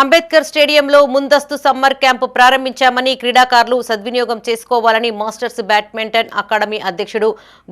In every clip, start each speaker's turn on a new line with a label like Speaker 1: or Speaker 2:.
Speaker 1: అంబేద్కర్ స్టేడియంలో ముందస్తు summer camp ప్రారంభించామని క్రీడాకారులు సద్వినియోగం చేసుకోవాలని మాస్టర్స్ బ్యాడ్మింటన్ అకాడమీ అధ్యక్షుడు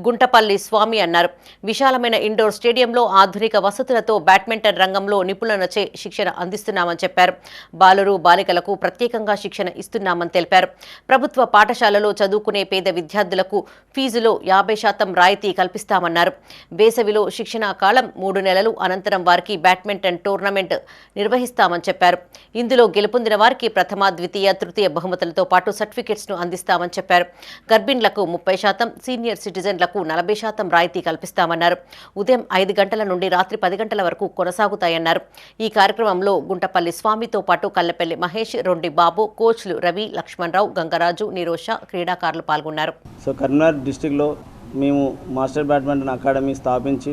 Speaker 1: గుంటపల్లి స్వామి అన్నారు. విశాలమైన ఇండోర్ స్టేడియంలో ఆధునిక వసతులతో బ్యాడ్మింటన్ రంగంలో నిపుణులచే శిక్షణ అందిస్తున్నామని చెప్పారు. బాలురు బాలికలకు ప్రత్యేకంగా శిక్షణ ఇస్తున్నామని తెలిపారు. ప్రభుత్వ పాఠశాలలో చదువుకునే పేద విద్యార్థులకు ఫీజులో యాభై శాతం రాయితీ కల్పిస్తామన్నారు. వేసవిలో శిక్షణా కాలం మూడు నెలలు అనంతరం వారికి బ్యాడ్మింటన్ టోర్నమెంట్ నిర్వహిస్తామని చెప్పారు. ఇందులో గెలుపొందిన వారికి ప్రథమ ద్వితీయ తృతీయ బహుమతులతో పాటు సర్టిఫికెట్స్ను అందిస్తామని చెప్పారు. గర్భిణులకు ముప్పై శాతం సీనియర్ సిటిజన్లకు నలభై శాతం రాయితీ కల్పిస్తామన్నారు. ఉదయం ఐదు గంటల నుండి రాత్రి పది గంటల వరకు కొనసాగుతాయన్నారు. ఈ కార్యక్రమంలో గుంటపల్లి స్వామితో పాటు కల్లపల్లి మహేష్ రొండి బాబు కోచ్లు రవి లక్ష్మణరావు గంగరాజు నిరోష క్రీడాకారులు పాల్గొన్నారు.
Speaker 2: సో కరీంనగర్ డిస్టిక్లో మేము మాస్టర్ బ్యాడ్మింటన్ అకాడమీ స్థాపించి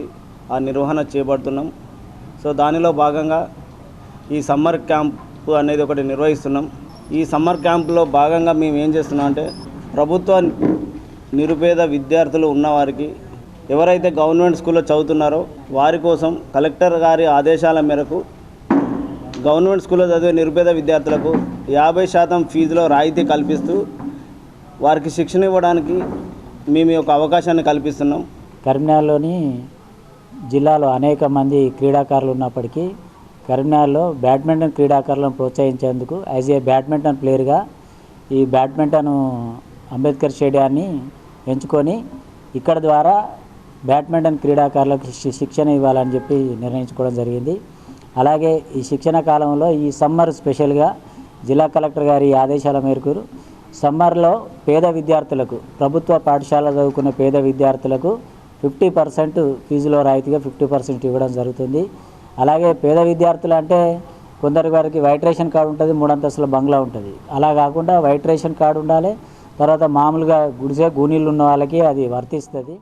Speaker 2: ఆ నిర్వహణ చేపడుతున్నాం. సో దానిలో భాగంగా ఈ సమ్మర్ క్యాంప్ అనేది ఒకటి నిర్వహిస్తున్నాం. ఈ సమ్మర్ క్యాంప్లో భాగంగా మేము ఏం చేస్తున్నాం అంటే ప్రభుత్వ నిరుపేద విద్యార్థులు ఉన్నవారికి ఎవరైతే గవర్నమెంట్ స్కూల్లో చదువుతున్నారో వారి కోసం కలెక్టర్ గారి ఆదేశాల మేరకు గవర్నమెంట్ స్కూల్లో చదివే నిరుపేద విద్యార్థులకు యాభై శాతం ఫీజులో రాయితీ కల్పిస్తూ వారికి శిక్షణ ఇవ్వడానికి మేము ఒక యొక్క అవకాశాన్ని కల్పిస్తున్నాం.
Speaker 3: కరీంనగర్లోని జిల్లాలో అనేక మంది క్రీడాకారులు ఉన్నప్పటికీ కరీంనగర్లో బ్యాడ్మింటన్ క్రీడాకారులను ప్రోత్సహించేందుకు యాజ్ ఏ బ్యాడ్మింటన్ ప్లేయర్గా ఈ బ్యాడ్మింటన్ అంబేద్కర్ స్టేడియాన్ని ఎంచుకొని ఇక్కడ ద్వారా బ్యాడ్మింటన్ క్రీడాకారులకు శి- శిక్షణ ఇవ్వాలని చెప్పి నిర్ణయించుకోవడం జరిగింది. అలాగే ఈ శిక్షణ కాలంలో ఈ సమ్మర్ స్పెషల్గా జిల్లా కలెక్టర్ గారి ఆదేశాల మేరకు సమ్మర్లో పేద విద్యార్థులకు ప్రభుత్వ పాఠశాల చదువుకునే పేద విద్యార్థులకు ఫిఫ్టీ పర్సెంట్ ఫీజులో రాయితీగా ఫిఫ్టీ పర్సెంట్ ఇవ్వడం జరుగుతుంది. అలాగే పేద విద్యార్థులు అంటే కొందరి వారికి వైట్ రేషన్ కార్డు ఉంటుంది మూడు అంతస్తుల బంగ్లా ఉంటుంది. అలా కాకుండా వైట్ రేషన్ కార్డు ఉండాలి తర్వాత మామూలుగా గుడిసె గూనీళ్ళు ఉన్న వాళ్ళకి అది వర్తిస్తుంది.